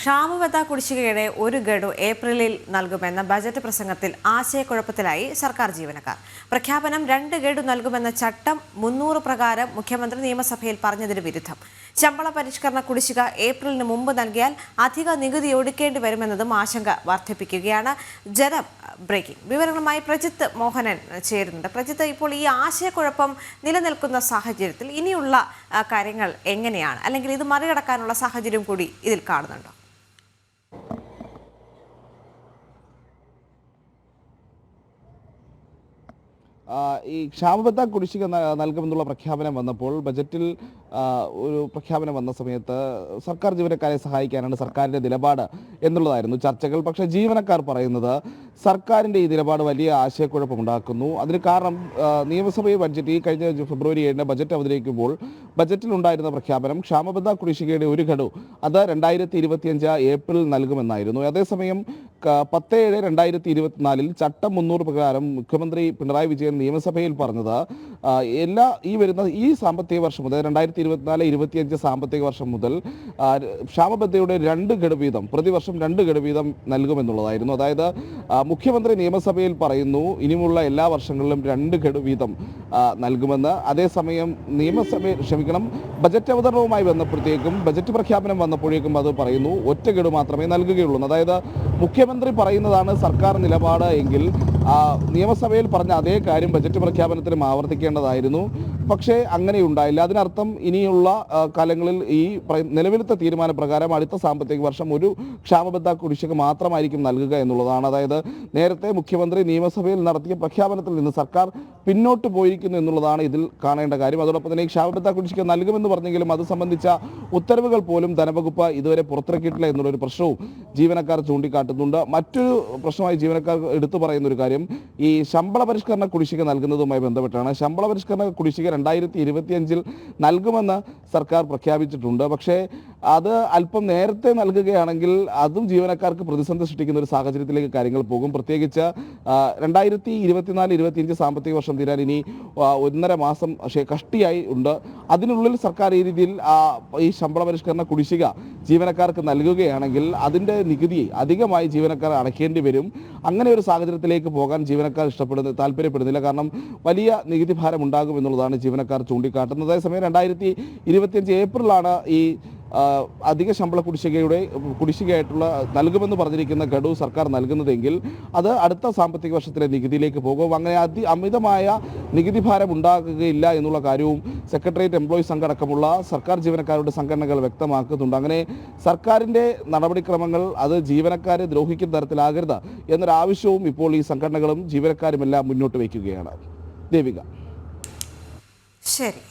ക്ഷാമബത്ത കുടിശ്ശികയുടെ ഒരു ഗഡു ഏപ്രിലിൽ നൽകുമെന്ന ബജറ്റ് പ്രസംഗത്തിൽ ആശയക്കുഴപ്പത്തിലായി സർക്കാർ ജീവനക്കാർ. പ്രഖ്യാപനം രണ്ട് ഗഡു നൽകുമെന്ന ചട്ടം മുന്നൂറ് പ്രകാരം മുഖ്യമന്ത്രി നിയമസഭയിൽ പറഞ്ഞതിന് വിരുദ്ധം. ശമ്പള പരിഷ്കരണ കുടിശ്ശിക ഏപ്രിലിന് മുമ്പ് നൽകിയാൽ അധിക നികുതി ഒടുക്കേണ്ടി വരുമെന്നതും ആശങ്ക വർദ്ധിപ്പിക്കുകയാണ്. ജനം ബ്രേക്കിംഗ് വിവരങ്ങളുമായി പ്രജിത്ത് മോഹനൻ ചേരുന്നുണ്ട്. പ്രജിത്ത് ഇപ്പോൾ ഈ ആശയക്കുഴപ്പം നിലനിൽക്കുന്ന സാഹചര്യത്തിൽ ഇനിയുള്ള കാര്യങ്ങൾ എങ്ങനെയാണ്? അല്ലെങ്കിൽ ഇത് മറികടക്കാനുള്ള സാഹചര്യം കൂടി ഇതിൽ കാണുന്നുണ്ടോ? ഈ ക്ഷാമബത്ത കുടിശ്ശിക നൽകുമെന്നുള്ള പ്രഖ്യാപനം വന്നപ്പോൾ ബജറ്റിൽ ഒരു പ്രഖ്യാപനം വന്ന സമയത്ത് സർക്കാർ ജീവനക്കാരെ സഹായിക്കാനാണ് സർക്കാരിന്റെ നിലപാട് എന്നുള്ളതായിരുന്നു ചർച്ചകൾ. പക്ഷേ ജീവനക്കാർ പറയുന്നത് സർക്കാരിന്റെ ഈ നിലപാട് വലിയ ആശയക്കുഴപ്പമുണ്ടാക്കുന്നു. അതിന് കാരണം നിയമസഭയിൽ ബഡ്ജറ്റ് ഈ കഴിഞ്ഞ ഫെബ്രുവരി ഏഴിന് ബജറ്റ് അവതരിക്കുമ്പോൾ ബജറ്റിൽ ഉണ്ടായിരുന്ന പ്രഖ്യാപനം ക്ഷാമബദ്ധ കുടിശ്ശികയുടെ ഒരു ഘടു അത് രണ്ടായിരത്തി ഇരുപത്തിയഞ്ച് ഏപ്രിൽ നൽകുമെന്നായിരുന്നു. അതേസമയം പത്ത് ഏഴ് രണ്ടായിരത്തി ഇരുപത്തിനാലിൽ ചട്ടം മുന്നൂറ് പ്രകാരം മുഖ്യമന്ത്രി പിണറായി വിജയൻ നിയമസഭയിൽ പറഞ്ഞത് എല്ലാ ഈ വരുന്ന ഈ സാമ്പത്തിക വർഷം മുതൽ രണ്ടായിരത്തി ഇരുപത്തിനാല് ഇരുപത്തിയഞ്ച് സാമ്പത്തിക വർഷം മുതൽ ക്ഷാമബദ്ധയുടെ രണ്ട് ഗഡു പ്രതിവർഷം രണ്ട് ഗഡു നൽകുമെന്നുള്ളതായിരുന്നു. അതായത് മുഖ്യമന്ത്രി നിയമസഭയിൽ പറയുന്നു ഇനിയുമുള്ള എല്ലാ വർഷങ്ങളിലും രണ്ട് ഗഡു നൽകുമെന്ന്. അതേസമയം നിയമസഭയിൽ ക്ഷമിക്കണം ബജറ്റ് അവതരണവുമായി വന്നപ്പോഴത്തേക്കും ബജറ്റ് പ്രഖ്യാപനം വന്നപ്പോഴേക്കും അത് പറയുന്നു ഒറ്റ ഗഡു മാത്രമേ നൽകുകയുള്ളൂ. അതായത് മുഖ്യമന്ത്രി പറയുന്നതാണ് സർക്കാർ നിലപാട് എങ്കിൽ നിയമസഭയിൽ പറഞ്ഞ അതേ കാര്യം ബജറ്റ് പ്രഖ്യാപനത്തിലും ആവർത്തിക്കേണ്ടതായിരുന്നു. പക്ഷേ അങ്ങനെയുണ്ടായില്ല. അതിനർത്ഥം ഇനിയുള്ള കാലങ്ങളിൽ ഈ നിലവിലത്തെ തീരുമാനപ്രകാരം അടുത്ത സാമ്പത്തിക വർഷം ഒരു ക്ഷാമബദ്ധ കുടിശ്ശിക മാത്രമായിരിക്കും നൽകുക എന്നുള്ളതാണ്. അതായത് നേരത്തെ മുഖ്യമന്ത്രി നിയമസഭയിൽ നടത്തിയ പ്രഖ്യാപനത്തിൽ നിന്ന് സർക്കാർ പിന്നോട്ട് പോയിരിക്കുന്നു എന്നുള്ളതാണ് ഇതിൽ കാണേണ്ട കാര്യം. അതോടൊപ്പം തന്നെ ക്ഷാമബദ്ധ കുടിശ്ശിക നൽകുമെന്ന് പറഞ്ഞെങ്കിലും അത് സംബന്ധിച്ച ഉത്തരവുകൾ പോലും ധനവകുപ്പ് ഇതുവരെ പുറത്തിറക്കിയിട്ടില്ല എന്നുള്ളൊരു പ്രശ്നവും ജീവനക്കാർ ചൂണ്ടിക്കാട്ടുന്നുണ്ട്. മറ്റൊരു പ്രശ്നമായി ജീവനക്കാർ എടുത്തു പറയുന്ന ഒരു കാര്യം ഈ ശമ്പള പരിഷ്കരണ കുടിശ്ശിക നൽകുന്നതുമായി ബന്ധപ്പെട്ടാണ്. ശമ്പള പരിഷ്കരണ കുടിശ്ശിക രണ്ടായിരത്തി ഇരുപത്തിയഞ്ചിൽ നൽകുമെന്ന് സർക്കാർ പ്രഖ്യാപിച്ചിട്ടുണ്ട്. പക്ഷേ അത് അല്പം നേരത്തെ നൽകുകയാണെങ്കിൽ അതും ജീവനക്കാർക്ക് പ്രതിസന്ധി സൃഷ്ടിക്കുന്ന ഒരു സാഹചര്യത്തിലേക്ക് കാര്യങ്ങൾ പോകും. പ്രത്യേകിച്ച് രണ്ടായിരത്തി ഇരുപത്തിനാല് ഇരുപത്തിയഞ്ച് സാമ്പത്തിക വർഷം തീരാൻ ഇനി ഒന്നര മാസം കഷ്ടിയായി ഉണ്ട്. അതിനുള്ളിൽ സർക്കാർ ഈ രീതിയിൽ ഈ ശമ്പള പരിഷ്കരണ കുടിശ്ശിക ജീവനക്കാർക്ക് നൽകുകയാണെങ്കിൽ അതിന്റെ നികുതി അധികമായി ജീവനക്കാർ അടയ്ക്കേണ്ടി വരും. അങ്ങനെ ഒരു സാഹചര്യത്തിലേക്ക് പോകാൻ ജീവനക്കാർ ഇഷ്ടപ്പെടുന്ന താല്പര്യപ്പെടുന്നില്ല. കാരണം വലിയ നികുതി ഭാരം ഉണ്ടാകും എന്നുള്ളതാണ് ജീവനക്കാർ ചൂണ്ടിക്കാട്ടുന്നത്. അതേസമയം രണ്ടായിരത്തി ഇരുപത്തിയഞ്ച് ഏപ്രിലാണ് ഈ അധിക ശമ്പള കുടിശ്ശികയുടെ കുടിശ്ശികയായിട്ടുള്ള നൽകുമെന്ന് പറഞ്ഞിരിക്കുന്ന ഗഡു സർക്കാർ നൽകുന്നതെങ്കിൽ അത് അടുത്ത സാമ്പത്തിക വർഷത്തിലെ നികുതിയിലേക്ക് പോകും. അങ്ങനെ അതി അമിതമായ നികുതി ഭാരം എന്നുള്ള കാര്യവും സെക്രട്ടേറിയറ്റ് എംപ്ലോയി സംഘടക്കമുള്ള സർക്കാർ ജീവനക്കാരുടെ സംഘടനകൾ വ്യക്തമാക്കുന്നുണ്ട്. അങ്ങനെ സർക്കാരിന്റെ നടപടിക്രമങ്ങൾ അത് ജീവനക്കാരെ ദ്രോഹിക്കുന്ന തരത്തിലാകരുത് എന്നൊരാവശ്യവും ഇപ്പോൾ ഈ സംഘടനകളും ജീവനക്കാരുമെല്ലാം മുന്നോട്ട് വയ്ക്കുകയാണ്. ദേവിക. ശരി.